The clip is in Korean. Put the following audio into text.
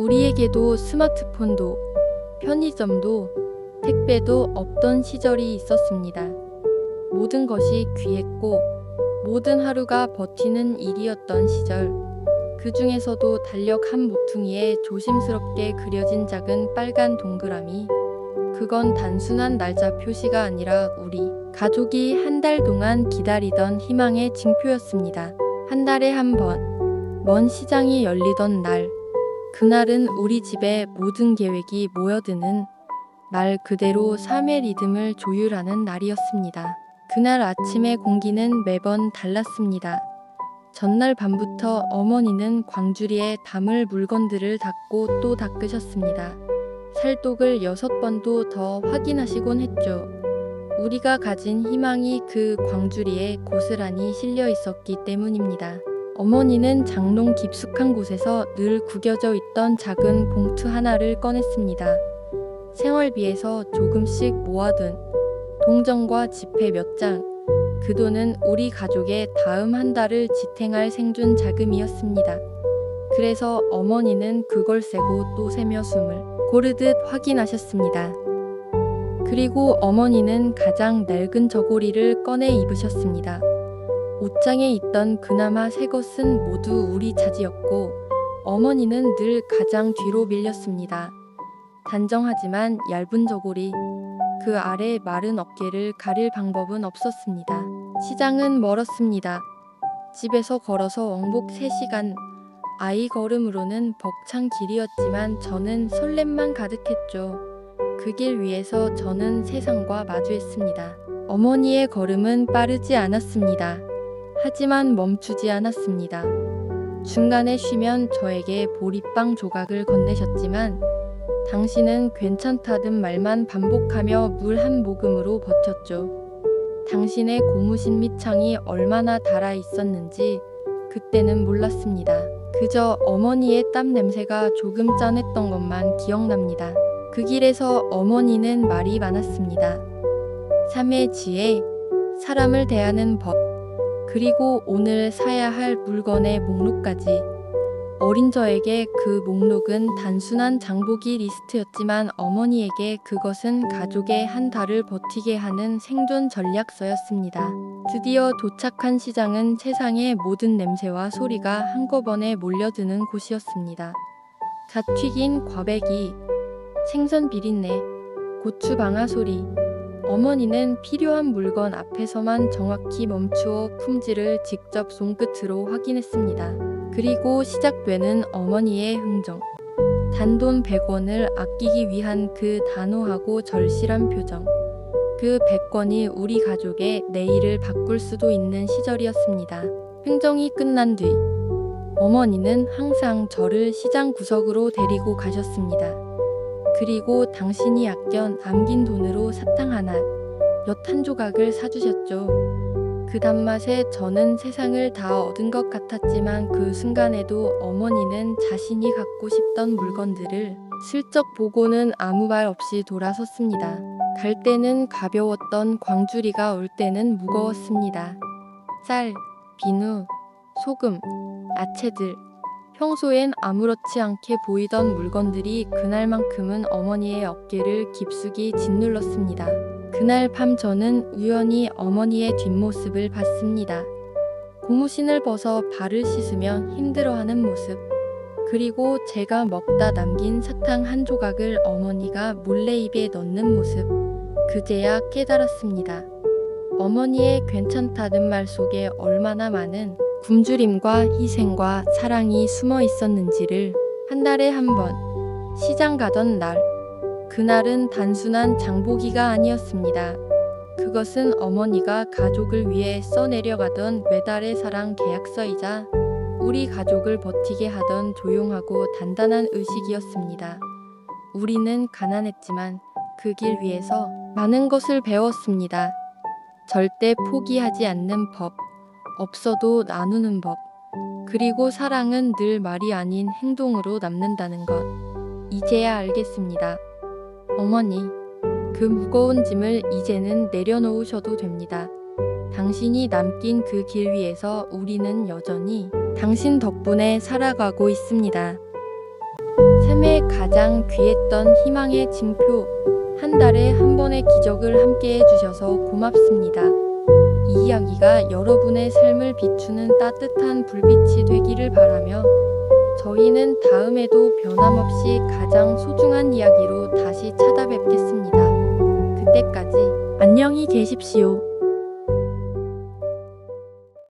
우리에게도 스마트폰도 편의점도 택배도 없던 시절이 있었습니다. 모든 것이 귀했고 모든 하루가 버티는 일이었던 시절. 그 중에서도 달력 한 모퉁이에 조심스럽게 그려진 작은 빨간 동그라미. 그건 단순한 날짜 표시가 아니라 우리 가족이 한 달 동안 기다리던 희망의 징표였습니다. 한 달에 한 번, 먼 시장이 열리던 날. 그날은 우리 집의 모든 계획이 모여드는 말 그대로 삶의 리듬을 조율하는 날이었습니다. 그날 아침의 공기는 매번 달랐습니다. 전날 밤부터 어머니는 광주리에 담을 물건들을 닦고 또 닦으셨습니다. 살독을 여섯 번도 더 확인하시곤 했죠. 우리가 가진 희망이 그 광주리에 고스란히 실려 있었기 때문입니다. 어머니는 장롱 깊숙한 곳에서 늘 구겨져 있던 작은 봉투 하나를 꺼냈습니다. 생활비에서 조금씩 모아둔 동전과 지폐 몇 장. 그 돈은 우리 가족의 다음 한 달을 지탱할 생존 자금이었습니다. 그래서 어머니는 그걸 세고 또 세며 숨을 고르듯 확인하셨습니다. 그리고 어머니는 가장 낡은 저고리를 꺼내 입으셨습니다. 옷장에 있던 그나마 새 것은 모두 우리 차지였고 어머니는 늘 가장 뒤로 밀렸습니다. 단정하지만 얇은 저고리, 그 아래 마른 어깨를 가릴 방법은 없었습니다. 시장은 멀었습니다. 집에서 걸어서 왕복 3시간, 아이 걸음으로는 벅찬 길이었지만 저는 설렘만 가득했죠. 그 길 위에서 저는 세상과 마주했습니다. 어머니의 걸음은 빠르지 않았습니다. 하지만 멈추지 않았습니다. 중간에 쉬면 저에게 보리빵 조각을 건네셨지만 당신은 괜찮다든 말만 반복하며 물 한 모금으로 버텼죠. 당신의 고무신 밑창이 얼마나 달아 있었는지 그때는 몰랐습니다. 그저 어머니의 땀 냄새가 조금 짠했던 것만 기억납니다. 그 길에서 어머니는 말이 많았습니다. 삶의 지혜, 사람을 대하는 법, 그리고 오늘 사야 할 물건의 목록까지. 어린 저에게 그 목록은 단순한 장보기 리스트였지만 어머니에게 그것은 가족의 한 달을 버티게 하는 생존 전략서였습니다. 드디어 도착한 시장은 세상의 모든 냄새와 소리가 한꺼번에 몰려드는 곳이었습니다. 갓 튀긴 과배기, 생선 비린내, 고추 방아 소리. 어머니는 필요한 물건 앞에서만 정확히 멈추어 품질을 직접 손끝으로 확인했습니다. 그리고 시작되는 어머니의 흥정. 단돈 100원을 아끼기 위한 그 단호하고 절실한 표정. 그 100원이 우리 가족의 내일을 바꿀 수도 있는 시절이었습니다. 흥정이 끝난 뒤 어머니는 항상 저를 시장 구석으로 데리고 가셨습니다. 그리고 당신이 아껴 남긴 돈으로 사탕 하나, 엿 한 조각을 사주셨죠. 그 단맛에 저는 세상을 다 얻은 것 같았지만 그 순간에도 어머니는 자신이 갖고 싶던 물건들을 슬쩍 보고는 아무 말 없이 돌아섰습니다. 갈 때는 가벼웠던 광주리가 올 때는 무거웠습니다. 쌀, 비누, 소금, 야채들. 평소엔 아무렇지 않게 보이던 물건들이 그날만큼은 어머니의 어깨를 깊숙이 짓눌렀습니다. 그날 밤 저는 우연히 어머니의 뒷모습을 봤습니다. 고무신을 벗어 발을 씻으며 힘들어하는 모습. 그리고 제가 먹다 남긴 사탕 한 조각을 어머니가 몰래 입에 넣는 모습. 그제야 깨달았습니다. 어머니의 괜찮다는 말 속에 얼마나 많은 굶주림과 희생과 사랑이 숨어 있었는지를 한 달에 한 번 시장 가던 날 그날은 단순한 장보기가 아니었습니다. 그것은 어머니가 가족을 위해 써내려가던 매달의 사랑 계약서이자 우리 가족을 버티게 하던 조용하고 단단한 의식이었습니다. 우리는 가난했지만 그 길 위에서 많은 것을 배웠습니다. 절대 포기하지 않는 법, 없어도 나누는 법, 그리고 사랑은 늘 말이 아닌 행동으로 남는다는 것. 이제야 알겠습니다. 어머니, 그 무거운 짐을 이제는 내려놓으셔도 됩니다. 당신이 남긴 그 길 위에서 우리는 여전히 당신 덕분에 살아가고 있습니다. 삶에 가장 귀했던 희망의 징표, 한 달에 한 번의 기적을 함께 해주셔서 고맙습니다. 이 이야기가 여러분의 삶을 비추는 따뜻한 불빛이 되기를 바라며 저희는 다음에도 변함없이 가장 소중한 이야기로 다시 찾아뵙겠습니다. 그때까지 안녕히 계십시오.